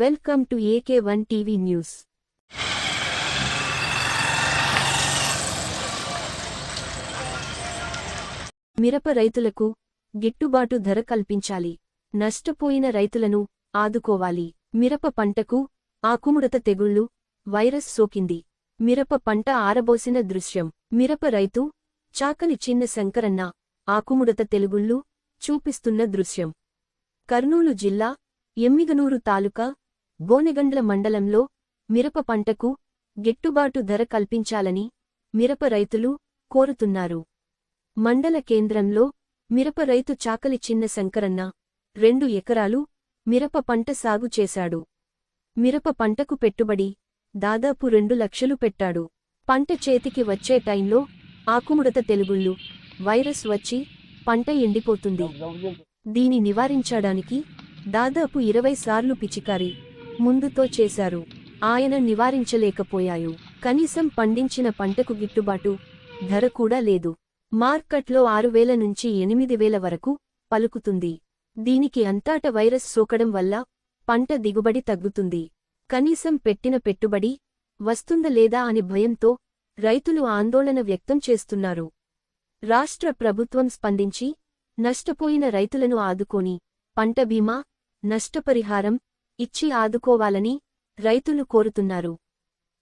Welcome to AK one TV news. మిరప రైతులకు గిట్టుబాటు ధర కల్పించాలి. నష్టపోయిన రైతులను ఆదుకోవాలి. మిరప పంటకు ఆకుముడత తెగుళ్ళు వైరస్ సోకింది. మిరప పంట ఆరబోసిన దృశ్యం. మిరప రైతు చాకలి చిన్న శంకరన్న ఆకుముడత తెలుగుళ్ళు చూపిస్తున్న దృశ్యం. కర్నూలు జిల్లా ఎమ్మిగనూరు తాలూకా గోనెగండ్ల మండలంలో మిరప పంటకు గిట్టుబాటు ధర కల్పించాలని మిరప రైతులు కోరుతున్నారు. మండల కేంద్రంలో మిరప రైతు చాకలి చిన్న శంకరన్న రెండు ఎకరాలు మిరప పంట సాగు చేశాడు. మిరప పంటకు పెట్టుబడి దాదాపు రెండు లక్షలు పెట్టాడు. పంట చేతికి వచ్చే టైంలో ఆకుముడత తెలుగుళ్ళు వైరస్ వచ్చి పంట ఎండిపోతుంది. దీని నివారించడానికి దాదాపు ఇరవై సార్లు పిచికారి ముందుతో చేశారు. ఆయన నివారించలేకపోయాయు కనీసం పండించిన పంటకు గిట్టుబాటు ధర కూడా లేదు. మార్కెట్లో ఆరు వేల నుంచి ఎనిమిది వేల వరకు పలుకుతుంది. దీనికి అంతాట వైరస్ సోకడం వల్ల పంట దిగుబడి తగ్గుతుంది. కనీసం పెట్టిన పెట్టుబడి వస్తుందా లేదా అని భయంతో రైతులు ఆందోళన వ్యక్తం చేస్తున్నారు. రాష్ట్ర ప్రభుత్వం స్పందించి నష్టపోయిన రైతులను ఆదుకోని పంట బీమా నష్టపరిహారం ఇచ్చి ఆదుకోవాలని రైతులు కోరుతున్నారు.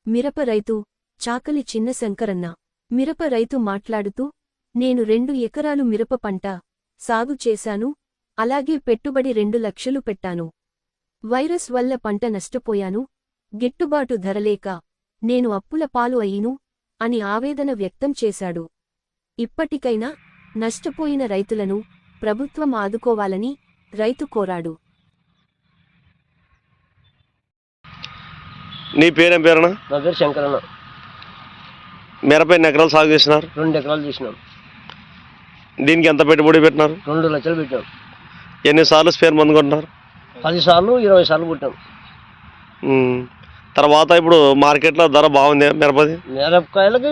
మిరప రైతు చాకలి చిన్న శంకరన్న. మిరప రైతు మాట్లాడుతూ నేను రెండు ఎకరాలు మిరప పంట సాగు చేశాను అలాగే పెట్టుబడి రెండు లక్షలు పెట్టాను. వైరస్ వల్ల పంట నష్టపోయాను గిట్టుబాటు ధరలేక నేను అప్పుల పాలు అయ్యిను అని ఆవేదన వ్యక్తం చేశాడు. ఇప్పటికైనా నష్టపోయిన రైతులను ప్రభుత్వం ఆదుకోవాలని రైతు కోరాడు. నీ పేరేం పేరునా నా పేరు శంకరన్న మిరపై ఎన్ని ఎకరాలు సాగు చేసినారు? రెండు ఎకరాలు తీసినాం దీనికి ఎంత పెట్టుబడి పెట్టినారు? రెండు లక్షలు పెట్టాం. ఎన్నిసార్లు స్పేర్ మందు కొంటున్నారు పది సార్లు ఇరవై సార్లు పుట్టాం ఉమ్. తర్వాత ఇప్పుడు మార్కెట్లో ధర బాగుంది మిరపది? మిరపకాయలకి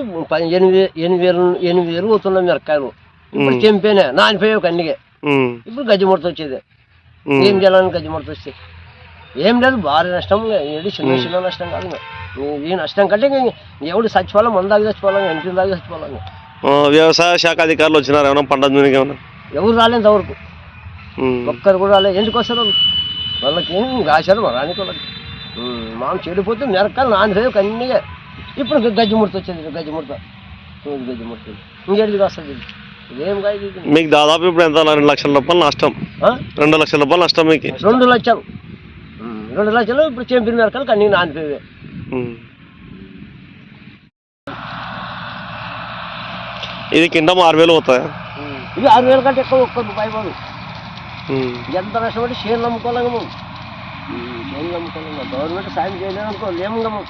ఎనిమిది ఎనిమిది వేలు ఎనిమిది వేలు పోతున్నాం మిరపకాయలు. ఇప్పుడు. తెంపేనే నానిపోయావు కండిగే ఉమ్. ఇప్పుడు గజ్జి ముడత వచ్చేది. ఉమ్. ఏం చేయాలని గజ్జి ముడత వస్తే ఏం లేదు భారీ నష్టం ఏది చిన్న చిన్న నష్టం కాదు. ఈ నష్టం కంటే ఇంక ఎవడు చచ్చిపోవాలి మన దాకా చచ్చిపోవాలి ఇంటి దాకా చచ్చిపోవాలి వ్యవసాయ శాఖ అధికారులు వచ్చినారు ఏమైనా పంట ఎవరు రాలేదు వరకు ఉమ్. ఒక్కరు కూడా రాలేదు. ఎందుకు వస్తారు వాళ్ళు? వాళ్ళకి ఏం కాశారు మా రానికి వాళ్ళకి ఉమ్, మాం చెడిపోతే మిరకాయలు నానిపోయి కన్నీగా ఇప్పుడు గజ్జి ముడత వచ్చింది గజ్జి ముడత. చూడు గజ్జి ముడత. ఇంకేటికి వస్తుంది ఇది? కాదు. మీకు దాదాపు ఇప్పుడు ఎంత? రెండు లక్షల రూపాయలు నష్టం? రెండు లక్షల రూపాయలు నష్టం మీకు. రెండు లక్షలు. రెండు లక్షలు ఇప్పుడు చెంపిన మిరకాయలు కన్నీ నానిపోయాయి ఉమ్. ఇది కింద ఆరు వేలు అవుతాయా ఇవి ఆరు వేల కంటే ఎక్కువ ఒక్క రూపాయి పోదు. ఎంత నష్టపడి షేర్లు అమ్ముకోలేము షేర్లు అమ్ముకోలేము గవర్నమెంట్ సాయం చేయలేదు అనుకో లేము